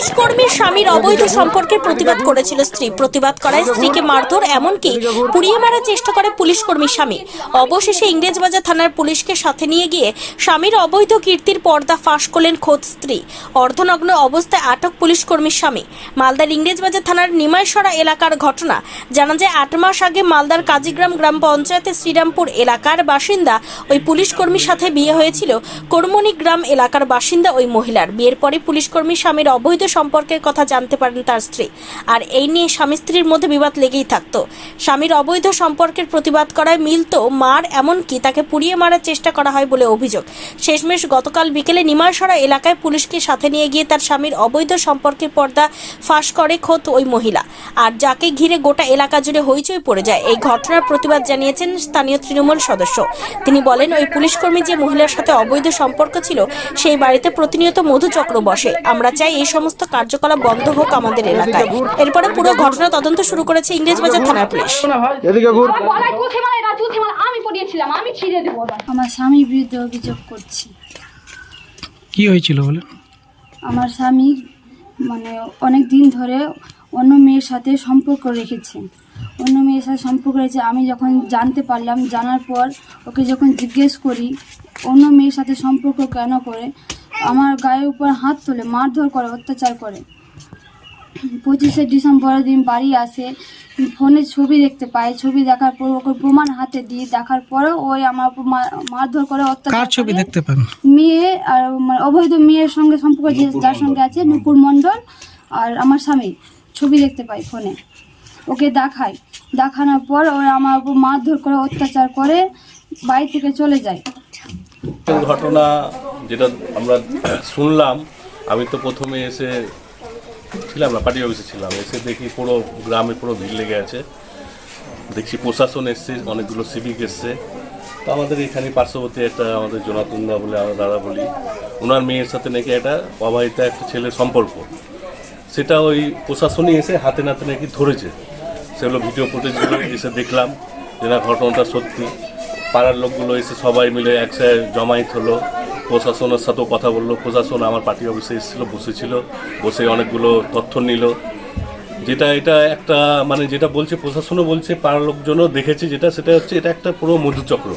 Police কর্মীর স্বামীর অবৈধ সম্পর্কে প্রতিবাদ করেছিল স্ত্রী। প্রতিবাদ করায় স্ত্রীকে মারধর, এমনকি পুড়িয়ে মারার চেষ্টা করে পুলিশ কর্মীর স্বামী। অবশেষে ইংরেজবাজার থানার পুলিশকে সাথে নিয়ে গিয়ে স্বামীর অবৈধ কীর্তির পর্দা ফাঁস করলেন খোদ স্ত্রী। অর্ধনগ্ন অবস্থায় আটক পুলিশ কর্মীর স্বামী। মালদার ইংরেজবাজার থানার নিমাইসরা এলাকার ঘটনা জানা যায়, আট মাস আগে মালদার কাজীগ্রাম গ্রাম পঞ্চায়েতের শ্রীরামপুর এলাকার বাসিন্দা ওই পুলিশ কর্মীর সাথে বিয়ে হয়েছিল। কর্মণি গ্রাম এলাকার বাসিন্দা ওই মহিলার। বিয়ের পরে পুলিশ কর্মী স্বামীর অবৈধ সম্পর্কের কথা জানতে পারেন তার স্ত্রী। আর এই নিয়ে স্বামী স্ত্রীর মধ্যে বিবাদ লেগেই থাকত। স্বামীর অবৈধ সম্পর্কের প্রতিবাদ করায় মিলতো মার এমনকি তাকে পুড়িয়ে মারার চেষ্টা করা হয় বলে অভিযোগ। শেষমেশ গতকাল বিকেলে নিমারসরা এলাকায় পুলিশকে সাথে নিয়ে গিয়ে তার স্বামীর অবৈধ সম্পর্কের পর্দা ফাঁস করে খোদ ওই মহিলা। আর যাকে ঘিরে গোটা এলাকা জুড়ে হইচই পড়ে যায়, এই ঘটনার প্রতিবাদ জানিয়েছেন স্থানীয় তৃণমূল সদস্য। তিনি বলেন, ওই পুলিশকর্মী যে মহিলার সাথে অবৈধ সম্পর্ক ছিল, সেই বাড়িতে প্রতিনিয়ত মধুচক্র বসে। আমরা চাই এই সমস্ত কার্যকলাপ বন্ধ হোক আমাদের এলাকায়। এরপরে পুরো ঘটনা তদন্ত শুরু করেছে ইংরেজবাজার থানার পুলিশ। আমার স্বামীর বিরুদ্ধে অভিযোগ করছি। কি হয়েছিল বলে? আমার স্বামী মানে অনেক দিন ধরে অন্য মেয়ের সাথে সম্পর্ক রেখেছে। অন্য মেয়ের সাথে সম্পর্ক রেখেছে আমি যখন জানতে পারলাম জানার পর ওকে যখন জিজ্ঞেস করি অন্য মেয়ের সাথে সম্পর্ক কেন করে আমার গায়ের উপর হাত তোলে মারধর করে অত্যাচার করে। পঁচিশে ডিসেম্বরের দিন বাড়ি আসে ফোনে ছবি দেখতে পায়। ছবি দেখার পর ওকে প্রমাণ হাতে দিয়ে দেখার পরেও ওই আমার উপর মারধর করে অত্যাচার ছবি দেখতে পান? মেয়ে আর মানে অবৈধ মেয়ের সঙ্গে সম্পর্ক যে যার সঙ্গে আছে নুপুর মণ্ডল আর আমার স্বামী। ছবি দেখতে পাই ফোনে। ওকে দেখাই দেখানোর পর ওরা আমার উপর মারধর করে অত্যাচার করে বাড়ি থেকে চলে যায়। ঘটনা যেটা আমরা শুনলাম, আমি তো প্রথমে এসে ছিলাম না, পার্টি অফিসে ছিলাম। এসে দেখি পুরো গ্রামে পুরো ভিড় লেগে আছে। দেখছি প্রশাসন এসছে, অনেকগুলো সিভিক এসছে। তো আমাদের এখানে পার্শ্ববর্তী একটা আমাদের জোনাতুন্দা বলে, আমরা দাদা বলি ওনার মেয়ের সাথে নাকি একটা অবাহিতা একটা ছেলের সম্পর্ক। সেটা ওই প্রশাসনই এসে হাতে নাতে নাকি ধরেছে। সেগুলো ভিডিও ফুটেজগুলো এসে দেখলাম যে না, ঘটনাটা সত্যি। পাড়ার লোকগুলো এসে সবাই মিলে একসাথে জমায়েত হলো। প্রশাসনের সাথেও কথা বলল। প্রশাসন আমার পার্টি অফিসে এসেছিল, বসেছিল, বসে অনেকগুলো তথ্য নিল। যেটা এটা একটা মানে যেটা বলছে, প্রশাসনও বলছে, পাড়ার লোকজনও দেখেছে যেটা, সেটা হচ্ছে এটা একটা পুরো মধুচক্র।